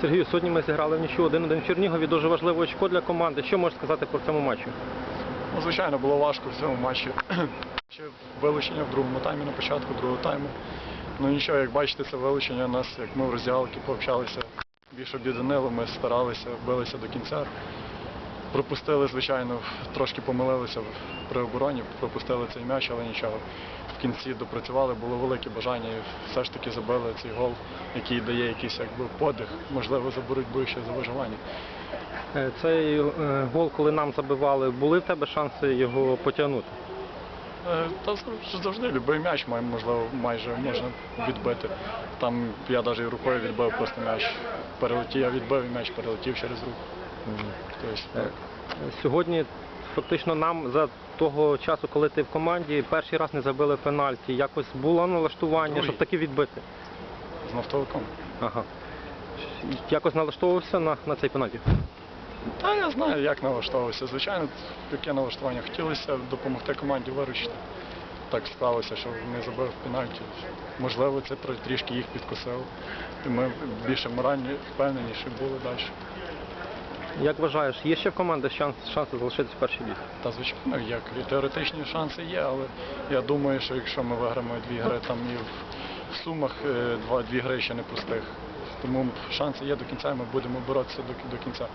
Сергію, сьогодні ми зіграли в нічого 1-1 в Чернігові. Дуже важливе очко для команди. Що можеш сказати про цьому матчі? Ну, звичайно, було важко в цьому матчі. Ще вилучення в другому таймі, на початку другого тайму. Ну нічого, як бачите, це вилучення нас, як ми в розділки пообщалися, більш об'єднали, ми старалися, билися до кінця. Пропустили, звичайно, трошки помилилися при обороні, пропустили цей м'яч, але нічого. В кінці допрацювали, було велике бажання і все ж таки забили цей гол, який дає якийсь якби подих, можливо, за боротьбу ще за виживання. Е, Цей е, гол, коли нам забивали, були в тебе шанси його потягнути? Е, Та завжди любий м'яч можливо, майже можна відбити. Там я навіть рукою відбив просто м'яч. Перелетів, я відбив і м'яч перелетів через руку. Тобто, Е, Сьогодні фактично нам за того часу, коли ти в команді, перший раз не забили пенальті. Якось було налаштування, Другий. щоб таки відбити. з нафтовиком. Ага. Якось налаштовувався на, на цей пенальті. Та я знаю, як налаштовувався. Звичайно, яке налаштування. Хотілося допомогти команді виручити. Так склалося, що не забив пенальті. Можливо, це трішки їх підкосило. І ми більше морально впевненіші були далі. Як вважаєш, є ще в команди шанс, шанси залишитися в першій лізі? Та звичайно, як теоретичні шанси є, але я думаю, що якщо ми виграємо дві гри, там і в, сумах е, два, дві гри ще не простих. Тому шанси є до кінця, і ми будемо боротися до, до кінця.